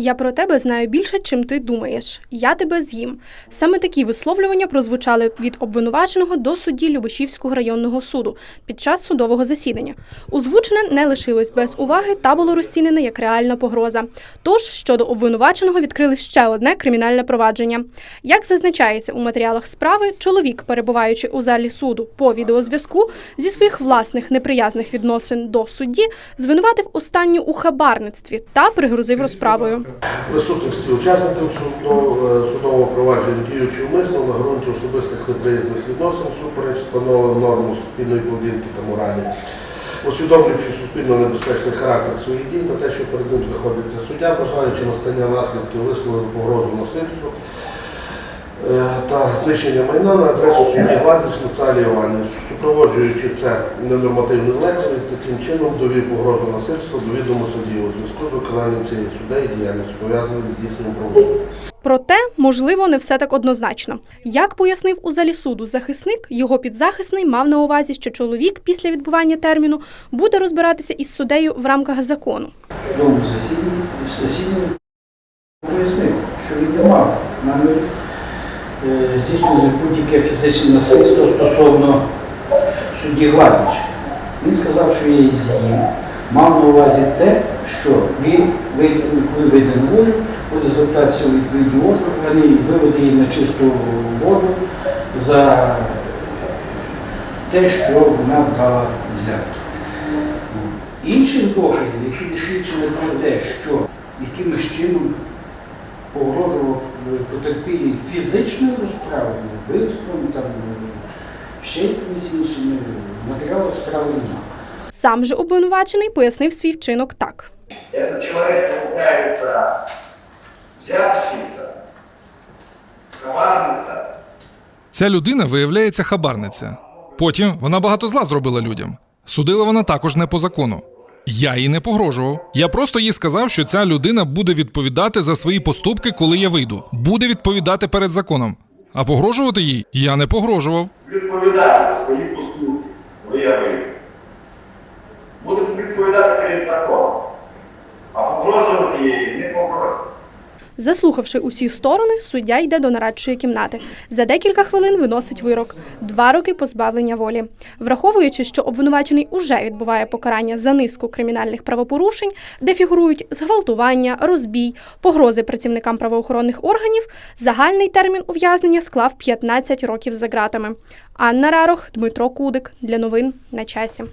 Я про тебе знаю більше, чим ти думаєш. Я тебе з'їм. Саме такі висловлювання прозвучали від обвинуваченого до судді Любешівського районного суду під час судового засідання. Озвучене не лишилось без уваги та було розцінене як реальна погроза. Тож щодо обвинуваченого відкрили ще одне кримінальне провадження. Як зазначається у матеріалах справи, чоловік, перебуваючи у залі суду по відеозв'язку зі своїх власних неприязних відносин до судді, звинуватив останню у хабарництві та пригрозив розправою. Присутності учасників судового, провадження діючи умисно на ґрунті особистих неприязних відносин супереч встановлених норму суспільної поведінки та моралі, усвідомлюючи суспільно небезпечний характер своїх дій та те, що перед ним знаходиться суддя, бажаючи настання наслідків висловив погрозу насильству та знищення майна на адресу судді Гладіч Наталії Іванівни, супроводжуючи це ненормативною лекцією, таким чином довів погрозу насильства до відомо судді у зв'язку з виконанням цієї судей і діяльністю пов'язаною з здійсненням правосуддя. Проте, можливо, не все так однозначно. Як пояснив у залі суду захисник, його підзахисний мав на увазі, що чоловік після відбування терміну буде розбиратися із суддею в рамках закону. в судовому засіданні, засіданні пояснив, що він не мав намір е, здійснювати будь-яке фізичне насильство стосовно судді Гладич. Він сказав, що я її з'їм, мав на увазі те, що він, коли вийде на волю, буде звертатися у відповідні органи виведе її на чисту воду за те, що вона брала взятки. Інших доказів, які свідчили про те, що якимось чином погрожував е, потерпілій фізичною розправою, вбивством, там, е, ще якимись іншими матеріалами справи немає. Сам же обвинувачений пояснив свій вчинок так. Этот человек является взяточница, коварница, Ця людина виявляється хабарниця. Потім вона багато зла зробила людям. Судила вона також не по закону. Я їй не погрожував. Я просто їй сказав, що ця людина буде відповідати за свої поступки, коли я вийду. Буде відповідати перед законом. А погрожувати їй я не погрожував. відповідати за свої поступки, коли я вийду. Будете відповідати перед законом, а погрожувати їй не погрожувати. Заслухавши усі сторони, суддя йде до нарадчої кімнати. За декілька хвилин виносить вирок два роки позбавлення волі. Враховуючи, що обвинувачений уже відбуває покарання за низку кримінальних правопорушень, де фігурують зґвалтування, розбій, погрози працівникам правоохоронних органів, загальний термін ув'язнення склав 15 років за ґратами. Анна Рарох, Дмитро Кудик для новин на часі.